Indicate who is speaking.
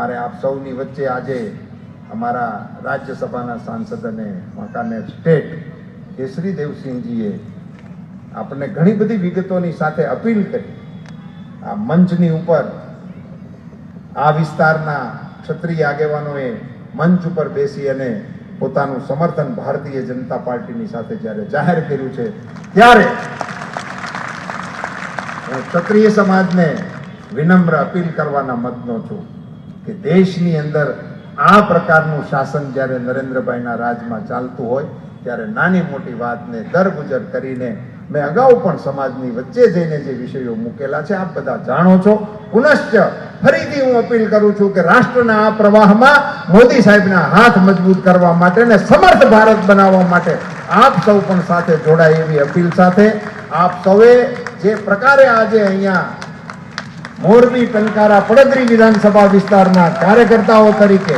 Speaker 1: મારે આપ સૌની વચ્ચે આજે અમારા રાજ્યસભાના સાંસદ અને વાંકાનેર સ્ટેટ કેસરી દેવસિંહજીએ આપણને ઘણી બધી વિગતોની સાથે અપીલ કરી. આ મંચની ઉપર આ વિસ્તારના ક્ષત્રિય આગેવાનોએ મંચ ઉપર બેસી અને પોતાનું સમર્થન ભારતીય જનતા પાર્ટીની સાથે જ્યારે જાહેર કર્યું છે, ત્યારે ક્ષત્રિય સમાજને વિનમ્ર અપીલ કરવાના મતનો છું. કે દેશની અંદર આ પ્રકારનું શાસન જ્યારે નરેન્દ્રભાઈના રાજમાં ચાલતું હોય, ત્યારે નાની મોટી વાતને દરગુજર કરીને મેં અગાઉ પણ સમાજની વચ્ચે જઈને જે વિષયો મૂકેલા છે, આપ બધા જાણો છો. પુનશ્ચ ફરીથી હું અપીલ કરું છું કે રાષ્ટ્રના આ પ્રવાહમાં મોદી સાહેબના હાથ મજબૂત કરવા માટે ને સમર્થ ભારત બનાવવા માટે આપ સૌ પણ સાથે જોડાય એવી અપીલ સાથે. આપ સૌએ જે પ્રકારે આજે અહીંયા મોરબી ટંકારા પડદરી વિધાનસભા વિસ્તારના કાર્યકર્તાઓ તરીકે